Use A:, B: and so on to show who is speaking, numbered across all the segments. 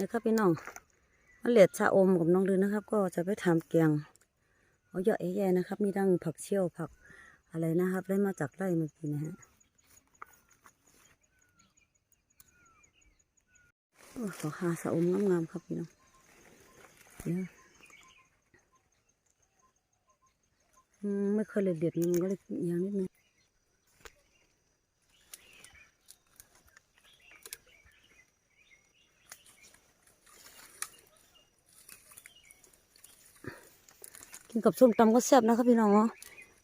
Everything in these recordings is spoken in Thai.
A: นะครับพี่น้องมะเล็ดชาอมกับน้องลือนะครับ ก็จะไปทำแกงเอาเยอะแยะนะครับ มีดั้งผักเชี่ยวผักอะไรนะครับได้มาจากไร่เมื่อกี้นะฮะโอ้ขอหาสะอมงามๆครับพี่น้องเดี๋ยวไม่เคยเลยเด็ดมันก็เลยเอียงนิดนึง กินกับส้มตำก็แซ่บนะครับพี่น้องเนาะ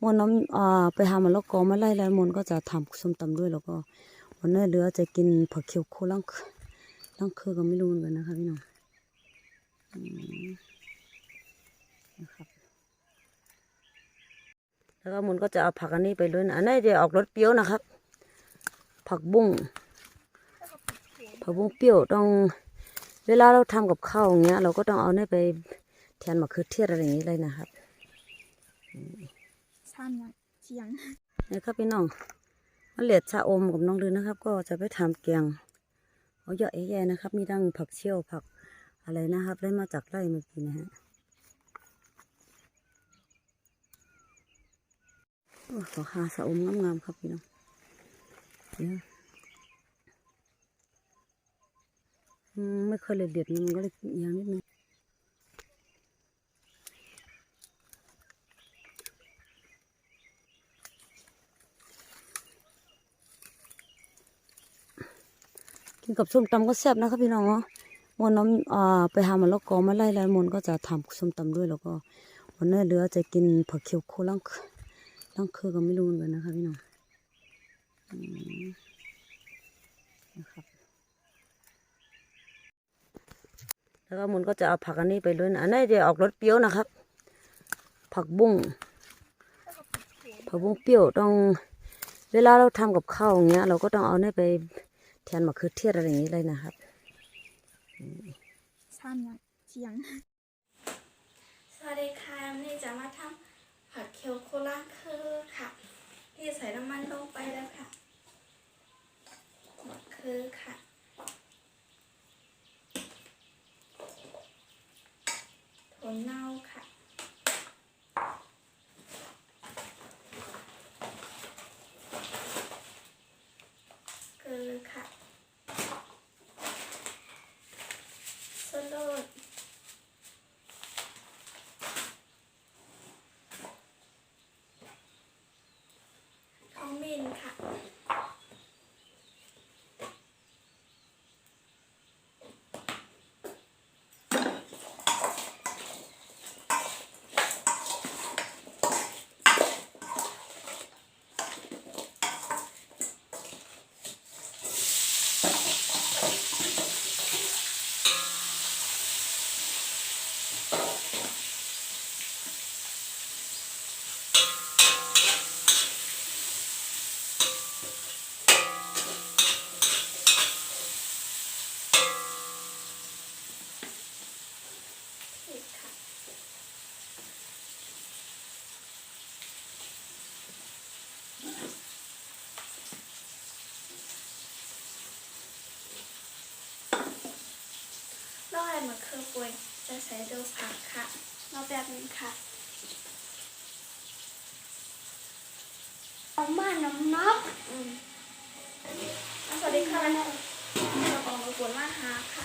A: มนน้ำอ่าไปหามะละกอมาไล่แล้วมนก็จะทำส้มตำด้วยแล้วก็วันนี้เหลือจะกินผักเขียวโคล่างล่างคือก็ไม่รู้เหมือนกันนะคะพี่น้องอืมนะครับแล้วก็มนก็จะเอาผักอันนี้ไปด้วยนะอันนี้จะออกรสเปรี้ยวนะครับ ผักบุ้งผักบุ้งเปรี้ยวต้อง เวลาเราทำกับข้าวอย่างเงี้ย เราก็ต้องเอาเนี่ยไปแทนมะเขือเทศอะไรอย่างนี้เลยนะครับ
B: สามอย่าเสียง
A: นะครับพี่น้องมะเล็ดชาอมกับน้องลือนะครับ ก็จะไปทำแกงเอาเยอะแยะนะครับ มีดั้งผักเชี่ยวผักอะไรนะครับ ได้มาจากไร่เมื่อกี้นะฮะขอหาสะอมงามๆครับพี่น้องเยอืมไม่เคยเลยเด็ดมันก็เลยเอียงนิดนึง กินกับส้มตำก็แซ่บนะครับพี่น้องเนาะมนน้ำอ่าไปหามะละกอมาไล่แล้วมนก็จะทำส้มตำด้วยแล้วก็วันนี้เหลือจะกินผักเขียวโคล่างล่างคือก็ไม่รู้เหมือนกันนะคะพี่น้องอืมนะครับแล้วก็มนก็จะเอาผักอันนี้ไปด้วยนะอันนี้จะออกรสเปรี้ยวนะครับ ผักบุ้งผักบุ้งเปรี้ยวต้องเวลาเราทำกับข้าวอย่างเงี้ย เราก็ต้องเอาเนี่ยไป แทนมะเขือเทศอะไรอย่างนี้เลยนะครับ
B: สามอย่างเสียง
C: สวัสดีค่ะวันนี้จะมาทำผัดเคียวโคราชคือค่ะที่ใส่น้ำมันลงไปแล้วค่ะมะเคือค่ะถั่วเน่าค่ะ เกลือค่ะสโลด ทองมินค่ะ ผิดค่ะ ร้อยมะเขือป่วยจะ ใส่ดูผักค่ะรอแบบนึงค่ะ
B: เอามาน้ำนับ
C: อืมอะสวัสดีค่ะเราของรบกวนมาหาค่ะ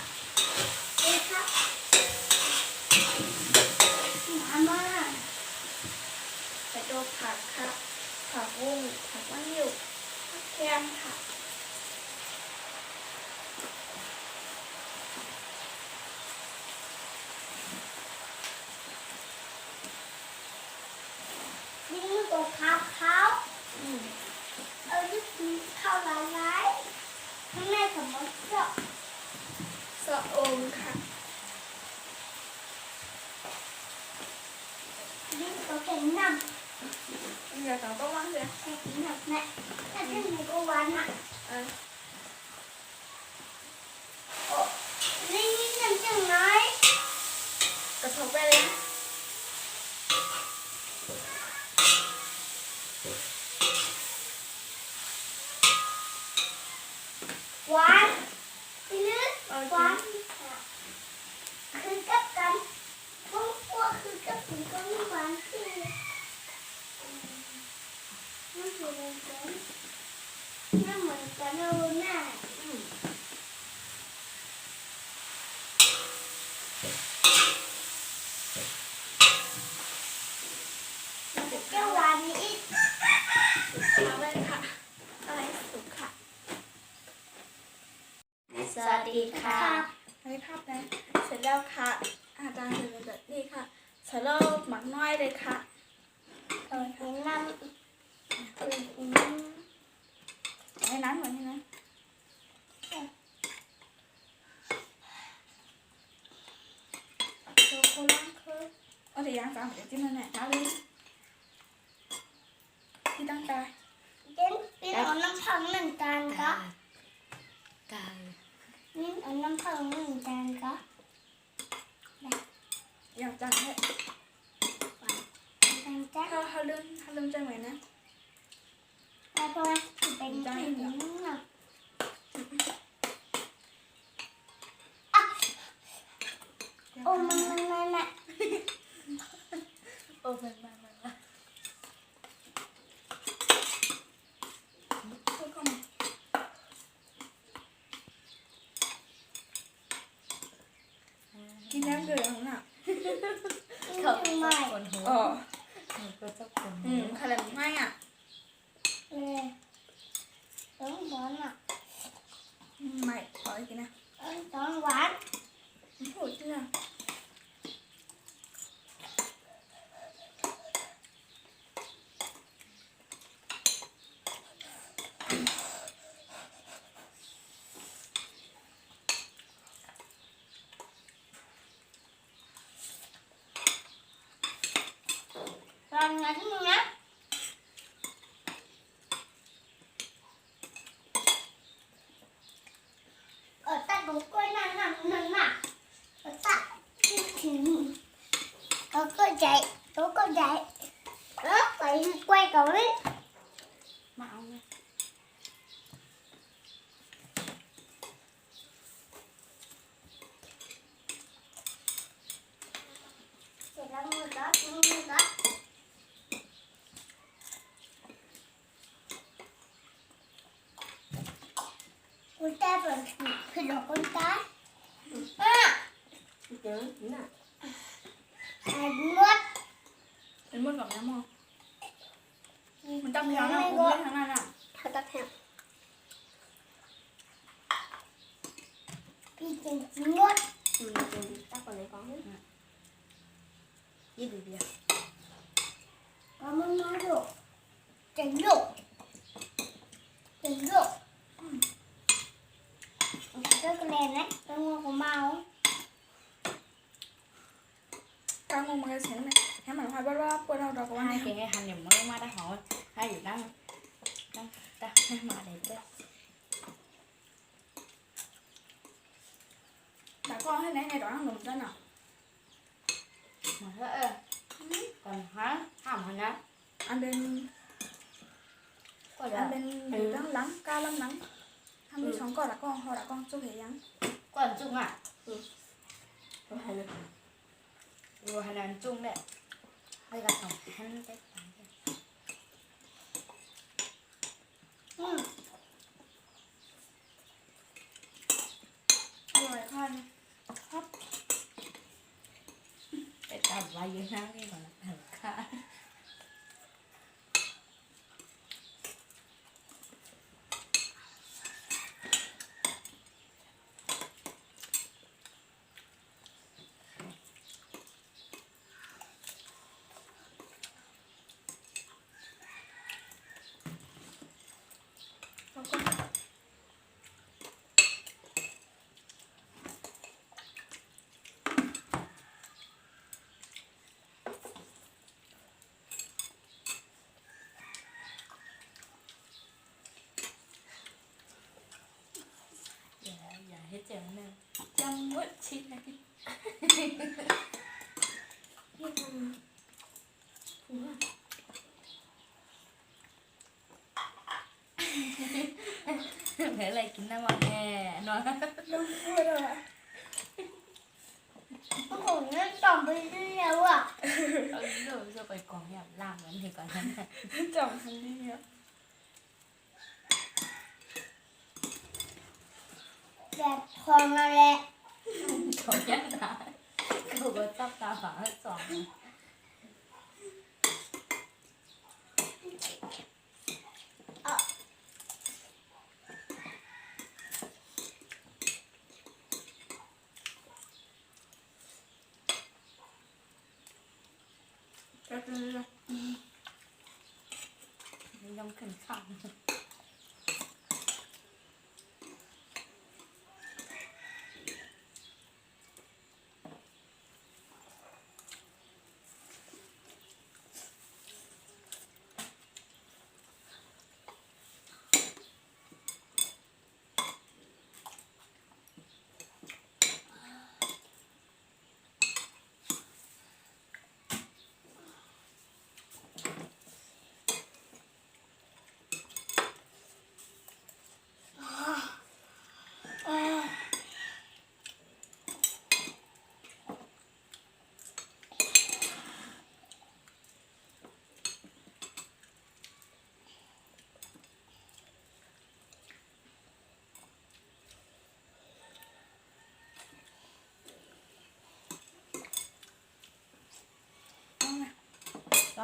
B: ăn
C: Linh làm chẳng nói Cậu thọc ra lên Quán Cái nước Quán Khứ cấp cắn Không qua khứ cấp cũng có những quán kia
B: Nó vừa কেন സാമ്പത്തിനെ ആള് ഇതാണ് താ Min
C: ở năm
B: phần mình tàn có Tàn Min ở năm phần mình tàn có Dạ tàn hết Tàn chắc Thôi, hơi lưng, hơi lưng cho mày
C: nè Thôi thôi, thì bạn tàn
B: những nào เขา
C: ทำไม
B: คนหัว
D: อ๋อ
B: ก็จะคน
D: อืมขนาดไม่อะ
C: เลยต้องหวานอะ
D: ไม่ขออีกนะ
C: ต้องหวาน
D: พูดเรื่อง
B: ăn nha thiên
C: nhé là con cái. À. ai nuốt ai nuốt gặp lắm không? Mình tâm hẹo nào cũng biết thằng này nè thật tập hẹo đi chừng chín nuốt ừ chừng tao
D: còn lấy con nữa. Đi đi đi con muốn nói rồi, chừng được. Chừng được rất lên đấy. Tôi mua của mau tao mua một cái xỉn này. Nếu mảnh hoa bắp bắp của đâu rồi của
B: hai chị hành niệm mới mà đã hỏi. Hai gì đang đang đang mà
D: để tôi. Đã con thế này này đó ăn nụm ra nào?
B: Mà thế ừ. còn hả
D: hỏng hơn đó ăn bên ăn bên ừ. lắm lắm cao lắm lắm. 한번 응. 전거
B: 라고 허라 광쪽 해양 광쪽 아 응. 뭐 하는 뭐
C: 하는
D: 쪽네 내가 좀 하는데 응
B: 뭐야 하는 밥 일단 와이
D: 향이 많아
B: dạ hết trơn nè
D: ยังมืดชิดเลยนี่ทำผัว
B: thế là kín năm mà nghe nó
D: ลงพูดเลย
C: โอ้โหนั่นต่อมไปเรื่อยๆอะ
B: rồi rồi phải còn nhà làm vẫn thì còn hơn
D: จำทันทีเนี่ย
C: แบบทอง
B: อะไร ของยันตากูก็ตั
C: บตาฝา
A: ส
C: อ
A: ง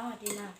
C: สวัสดีนะ